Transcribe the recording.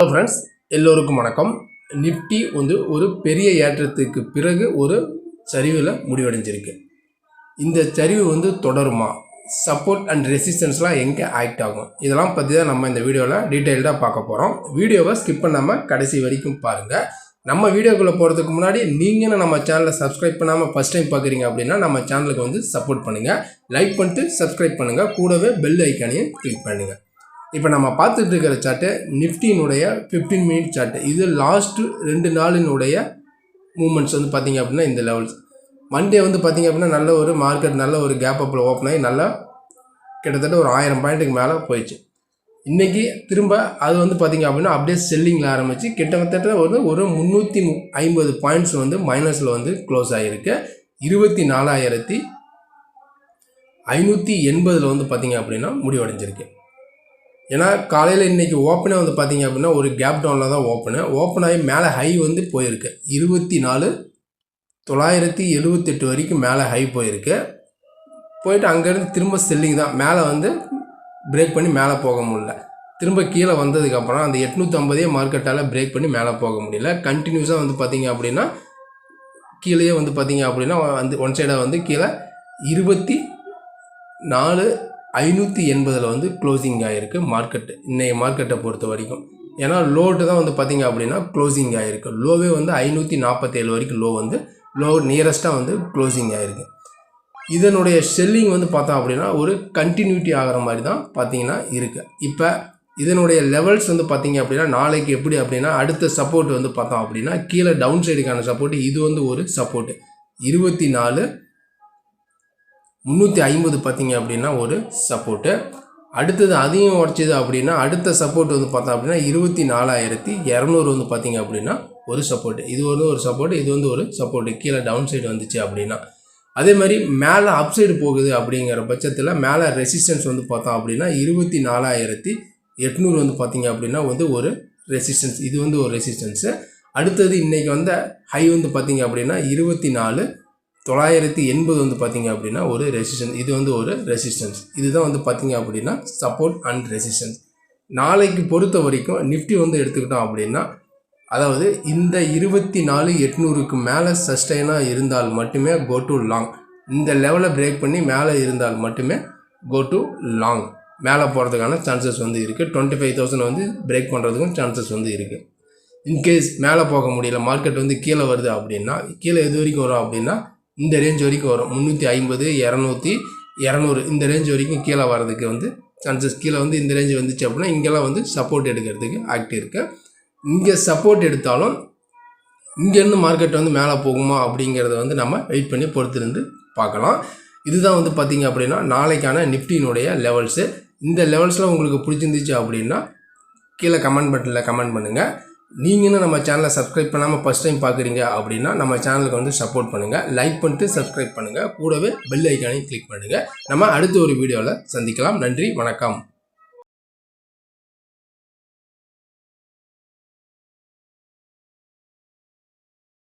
Hello friends எல்லோருக்கும் வணக்கம். Nifty வந்து ஒரு பெரிய ஏற்றத்துக்கு பிறகு ஒரு சரிவில் முடிவடைஞ்சிருக்கு. இந்த சரிவு வந்து தொடருமா? சப்போர்ட் அண்ட் ரெசிஸ்டன்ஸ்லாம் எங்கே ஆக்ட் ஆகும்? இதெல்லாம் பற்றி தான் நம்ம இந்த வீடியோவில் டீட்டெயில்டாக பார்க்க போகிறோம் வீடியோவை ஸ்கிப் பண்ணாமல் கடைசி வரைக்கும் பாருங்கள் நம்ம வீடியோக்குள்ளே போகிறதுக்கு முன்னாடி நீங்களும் நம்ம சேனலை சப்ஸ்கிரைப் பண்ணாமல் ஃபஸ்ட் டைம் பார்க்குறீங்க அப்படின்னா நம்ம சேனலுக்கு வந்து சப்போர்ட் பண்ணுங்கள் லைக் பண்ணிட்டு சப்ஸ்கிரைப் பண்ணுங்கள் கூடவே பெல் ஐக்கானையும் கிளிக் பண்ணுங்கள் இப்போ நம்ம பார்த்துட்டு இருக்கிற சார்ட்டு நிஃப்டினுடைய ஃபிஃப்டீன் மினிட் சார்ட்டு இது லாஸ்ட்டு ரெண்டு நாளினுடைய மூமெண்ட்ஸ் வந்து பார்த்திங்க அப்படின்னா இந்த லெவல்ஸ் மண்டே வந்து பார்த்திங்க அப்படின்னா நல்ல ஒரு மார்க்கெட் நல்ல ஒரு கேப் அப்பில் ஓப்பன் ஆகி நல்லா கிட்டத்தட்ட ஒரு ஆயிரம் பாயிண்ட்டுக்கு மேலே போயிடுச்சு. இன்றைக்கி திரும்ப அது வந்து பார்த்திங்க அப்படின்னா அப்படியே செல்லிங்கில் ஆரம்பித்து கிட்டத்தட்ட வந்து ஒரு முந்நூற்றி ஐம்பது பாயிண்ட்ஸ் வந்து மைனஸில் வந்து க்ளோஸ் ஆகிருக்கு இருபத்தி நாலாயிரத்தி ஐநூற்றி எண்பதில் வந்து பார்த்தீங்க அப்படின்னா முடிவடைஞ்சிருக்கு. ஏன்னா காலையில் இன்றைக்கி ஓப்பனே வந்து பார்த்தீங்க அப்படின்னா ஒரு கேப் டவுனில் தான் ஓப்பனு ஓப்பன் ஆகி மேலே ஹை வந்து போயிருக்கு. இருபத்தி நாலு தொள்ளாயிரத்தி எழுபத்தெட்டு வரைக்கும் மேலே ஹை போயிருக்கு. போயிட்டு அங்கேருந்து திரும்ப செல்லிங் தான். மேலே வந்து பிரேக் பண்ணி மேலே போக முடியல. திரும்ப கீழே வந்ததுக்கப்புறம் அந்த எட்நூற்றம்பதே மார்க்கெட்டால் பிரேக் பண்ணி மேலே போக முடியல. கண்டினியூஸாக வந்து பார்த்தீங்க அப்படின்னா கீழேயே வந்து பார்த்தீங்க அப்படின்னா வந்து ஒன் சைடாக வந்து கீழே இருபத்தி நாலு ஐநூற்றி எண்பதில் வந்து க்ளோசிங் ஆகிருக்கு மார்க்கெட்டு இன்றைய மார்க்கெட்டை பொறுத்த வரைக்கும். ஏன்னா லோட்டு தான் வந்து பார்த்திங்க அப்படின்னா க்ளோசிங் ஆகிருக்கு லோவே வந்து ஐநூற்றி நாற்பத்தேழு வரைக்கும் லோ வந்து லோ நியரஸ்ட்டாக வந்து க்ளோசிங் ஆகிருக்கு இதனுடைய செல்லிங் வந்து பார்த்தோம் அப்படின்னா ஒரு கண்டினியூட்டி ஆகிற மாதிரி தான் பார்த்தீங்கன்னா இருக்குது இப்போ இதனுடைய லெவல்ஸ் வந்து பார்த்தீங்க அப்படின்னா நாளைக்கு எப்படி அப்படின்னா அடுத்த சப்போர்ட் வந்து பார்த்தோம் அப்படின்னா கீழே டவுன் சைடுக்கான சப்போர்ட் இது வந்து ஒரு சப்போர்ட்டு இருபத்தி நாலு முந்நூற்றி ஐம்பது பார்த்தீங்க அப்படின்னா ஒரு சப்போர்ட்டு அடுத்தது அதையும் உடச்சிது அப்படின்னா அடுத்த சப்போர்ட் வந்து பார்த்தோம் அப்படின்னா இருபத்தி நாலாயிரத்தி இரநூறு வந்து பார்த்தீங்க அப்படின்னா ஒரு சப்போர்ட்டு இது வந்து ஒரு சப்போர்ட் இது வந்து ஒரு சப்போர்ட்டு கீழே டவுன் சைடு வந்துச்சு அப்படின்னா. அதே மாதிரி மேலே அப் சைடு போகுது அப்படிங்கிற பட்சத்தில் மேலே ரெசிஸ்டன்ஸ் வந்து பார்த்தோம் அப்படின்னா இருபத்தி நாலாயிரத்தி எட்நூறு வந்து பார்த்தீங்க அப்படின்னா வந்து ஒரு ரெசிஸ்டன்ஸ் இது வந்து ஒரு ரெசிஸ்டன்ஸு அடுத்தது இன்றைக்கி வந்த ஹை வந்து பார்த்தீங்க அப்படின்னா இருபத்தி நாலு தொள்ளாயிரத்தி எண்பது வந்து பார்த்தீங்க அப்படின்னா ஒரு ரெசிஸ்டன்ஸ் இது வந்து ஒரு ரெசிஸ்டன்ஸ் இதுதான் வந்து பார்த்தீங்க அப்படின்னா சப்போர்ட் அண்ட் ரெசிஸ்டன்ஸ் நாளைக்கு பொறுத்த வரைக்கும் நிஃப்டி வந்து எடுத்துக்கிட்டோம் அப்படின்னா அதாவது இந்த இருபத்தி நாலு எட்நூறுக்கு மேலே சஸ்டைனாக இருந்தால் மட்டுமே கோ டு லாங் இந்த லெவலை பிரேக் பண்ணி மேலே இருந்தால் மட்டுமே கோ டு லாங் மேலே போகிறதுக்கான சான்சஸ் வந்து இருக்குது டுவெண்ட்டி ஃபைவ் தௌசண்ட் வந்து பிரேக் பண்ணுறதுக்கும் சான்சஸ் வந்து இருக்குது இன்கேஸ் மேலே போக முடியல மார்க்கெட் வந்து கீழே வருது அப்படின்னா கீழே எது வரைக்கும் வரும் அப்படின்னா இந்த ரேஞ்ச் வரைக்கும் வரும். முந்நூற்றி ஐம்பது இரநூத்தி இரநூறு. இந்த ரேஞ்ச் வரைக்கும் கீழே வரதுக்கு வந்து சான்சஸ் கீழே வந்து இந்த ரேஞ்ச் வந்துச்சு அப்படின்னா இங்கெல்லாம் வந்து சப்போர்ட் எடுக்கிறதுக்கு ஆக்ட் இருக்குது இங்கே சப்போர்ட் எடுத்தாலும் இங்கேருந்து மார்க்கெட் வந்து மேலே போகுமா அப்படிங்கிறத வந்து நம்ம வெயிட் பண்ணி பொறுத்திருந்து பார்க்கலாம். இதுதான் வந்து பார்த்திங்க அப்படின்னா நாளைக்கான நிஃப்டினுடைய லெவல்ஸு இந்த லெவல்ஸில் உங்களுக்கு பிடிச்சிருந்துச்சு அப்படின்னா கீழே கமெண்ட் பட்டனில் கமெண்ட் பண்ணுங்கள் நீங்களும் நம்ம சேனலை சப்ஸ்கிரைப் பண்ணாமல் ஃபஸ்ட் டைம் பார்க்குறீங்க அப்படின்னா நம்ம சேனலுக்கு வந்து சப்போர்ட் பண்ணுங்கள் லைக் பண்ணிட்டு சப்ஸ்கிரைப் பண்ணுங்கள் கூடவே பெல் ஐக்கானையும் கிளிக் பண்ணுங்கள் நம்ம அடுத்த ஒரு வீடியோவில் சந்திக்கலாம். நன்றி. வணக்கம்.